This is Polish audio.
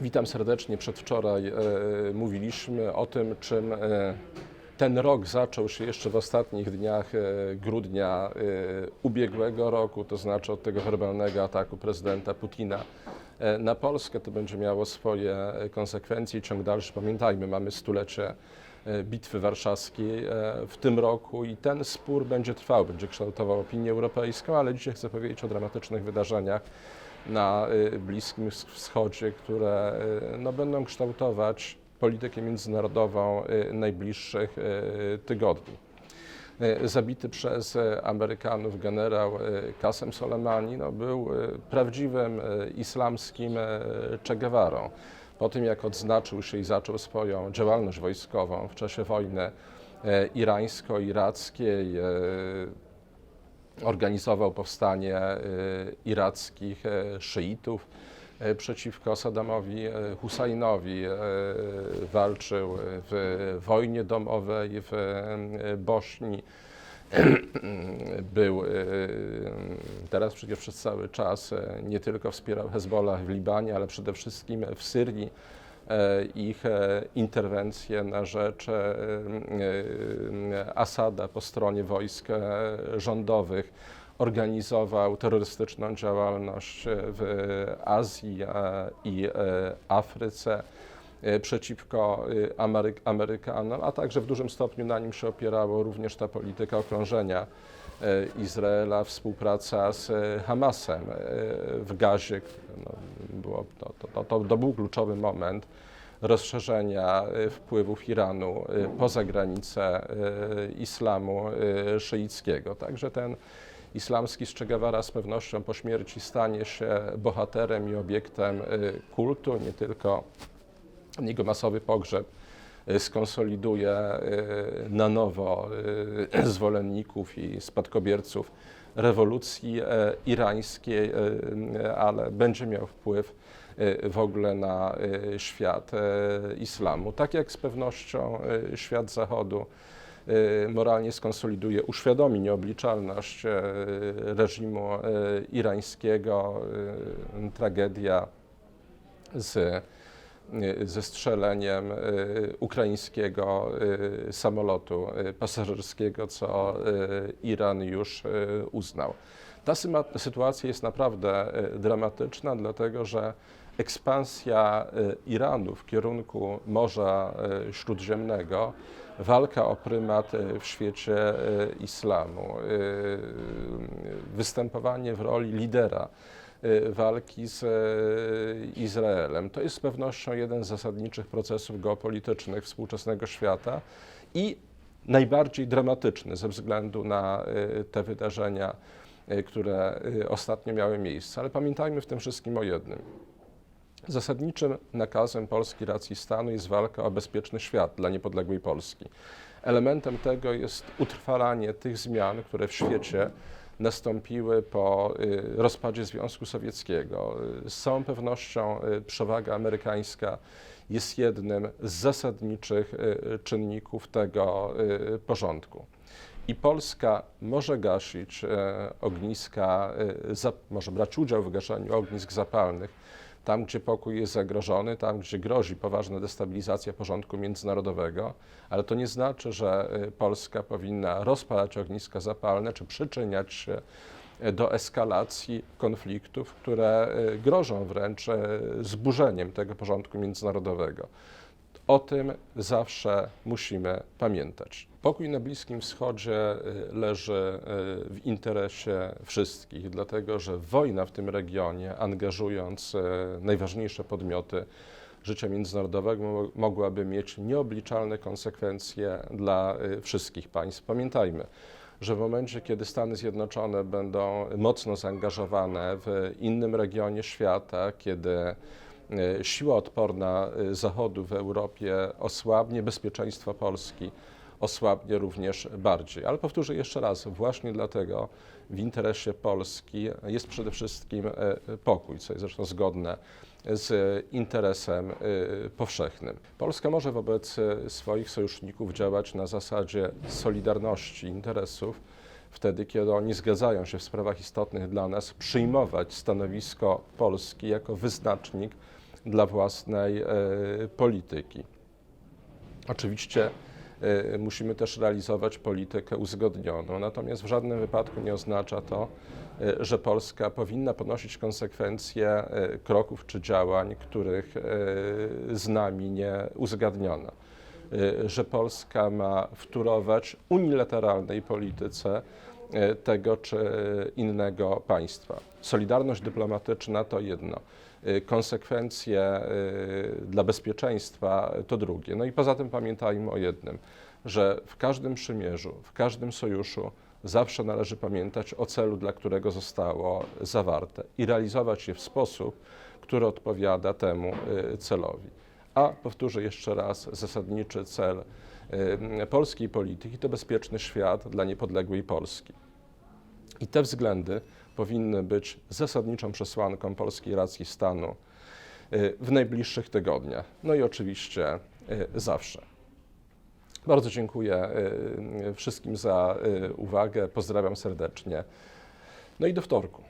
Witam serdecznie. Przedwczoraj e, mówiliśmy o tym, czym e, ten rok zaczął się jeszcze w ostatnich dniach e, grudnia e, ubiegłego roku, to znaczy od tego werbalnego ataku prezydenta Putina e, na Polskę. To będzie miało swoje e, konsekwencje i ciąg dalszy. Pamiętajmy, mamy stulecie e, Bitwy Warszawskiej e, w tym roku i ten spór będzie trwał, będzie kształtował opinię europejską, ale dzisiaj chcę powiedzieć o dramatycznych wydarzeniach na y, Bliskim Wschodzie, które y, no, będą kształtować politykę międzynarodową y, najbliższych tygodni. Zabity przez Amerykanów generał Qasem Soleimani no, był prawdziwym islamskim Che. Po tym, jak odznaczył się i zaczął swoją działalność wojskową w czasie wojny irańsko-irackiej, organizował powstanie y, irackich y, szyitów y, przeciwko Saddamowi Husajnowi. Walczył w wojnie domowej w Bośni. Był teraz przecież przez cały czas nie tylko wspierał Hezbollah w Libanie, ale przede wszystkim w Syrii e, ich e, interwencje na rzecz e, e, Asada po stronie wojsk e, rządowych. Organizował terrorystyczną działalność w Azji e, i e, Afryce e, przeciwko e, Ameryk- Amerykanom, a także w dużym stopniu na nim się opierało również ta polityka okrążenia e, Izraela, współpraca z e, Hamasem e, w Gazie. No, było, to, to, to, to, był kluczowy moment rozszerzenia e, wpływów Iranu e, poza granice e, islamu e, szyickiego. Także ten islamski Guevara z pewnością po śmierci stanie się bohaterem i obiektem e, kultu, nie tylko jego masowy pogrzeb e, skonsoliduje e, na nowo e, zwolenników i spadkobierców rewolucji e, irańskiej, e, ale będzie miał wpływ e, w ogóle na świat islamu. Tak jak z pewnością świat Zachodu moralnie skonsoliduje, uświadomi nieobliczalność reżimu irańskiego, tragedia z ze strzeleniem y, ukraińskiego y, samolotu y, pasażerskiego, co y, Iran już y, uznał. Ta sytuacja jest naprawdę y, dramatyczna, dlatego że ekspansja y, Iranu w kierunku Morza y, Śródziemnego, walka o prymat y, w świecie y, islamu, y, występowanie w roli lidera y, walki z y, Izraelem. To jest z pewnością jeden z zasadniczych procesów geopolitycznych współczesnego świata i najbardziej dramatyczny ze względu na y, te wydarzenia, y, które y, ostatnio miały miejsce. Ale pamiętajmy w tym wszystkim o jednym. Zasadniczym nakazem polskiej racji stanu jest walka o bezpieczny świat dla niepodległej Polski. Elementem tego jest utrwalanie tych zmian, które w świecie nastąpiły po y, rozpadzie Związku Sowieckiego. Y, Z całą pewnością y, przewaga amerykańska jest jednym z zasadniczych czynników tego porządku. I Polska może gasić ogniska, może brać udział w gaszeniu ognisk zapalnych tam, gdzie pokój jest zagrożony, tam, gdzie grozi poważna destabilizacja porządku międzynarodowego, ale to nie znaczy, że e, Polska powinna rozpalać ogniska zapalne czy przyczyniać się e, do eskalacji konfliktów, które e, grożą wręcz zburzeniem tego porządku międzynarodowego. O tym zawsze musimy pamiętać. Pokój na Bliskim Wschodzie y, leży y, w interesie wszystkich, dlatego że wojna w tym regionie, angażując y, najważniejsze podmioty życia międzynarodowego, mo- mogłaby mieć nieobliczalne konsekwencje dla wszystkich państw. Pamiętajmy, że w momencie, kiedy Stany Zjednoczone będą mocno zaangażowane w innym regionie świata, kiedy siła odporna Zachodu w Europie osłabnie, bezpieczeństwo Polski osłabnie również bardziej. Ale powtórzę jeszcze raz, właśnie dlatego w interesie Polski jest przede wszystkim e, pokój, co jest zresztą zgodne z interesem y, powszechnym. Polska może wobec y, swoich sojuszników działać na zasadzie solidarności interesów, wtedy kiedy oni zgadzają się w sprawach istotnych dla nas, przyjmować stanowisko Polski jako wyznacznik dla własnej e, polityki. Oczywiście e, musimy też realizować politykę uzgodnioną, natomiast w żadnym wypadku nie oznacza to, e, że Polska powinna ponosić konsekwencje e, kroków czy działań, których z nami nie uzgadniono. Że Polska ma wtórować unilateralnej polityce tego czy innego państwa. Solidarność dyplomatyczna to jedno, konsekwencje e, dla bezpieczeństwa to drugie. No i poza tym pamiętajmy o jednym, że w każdym przymierzu, w każdym sojuszu zawsze należy pamiętać o celu, dla którego zostało zawarte i realizować je w sposób, który odpowiada temu e, celowi. A powtórzę jeszcze raz, zasadniczy cel polskiej polityki to bezpieczny świat dla niepodległej Polski. I te względy powinny być zasadniczą przesłanką polskiej racji stanu y, w najbliższych tygodniach. No i oczywiście y, zawsze. Bardzo dziękuję y, wszystkim za uwagę. Pozdrawiam serdecznie. No i do wtorku.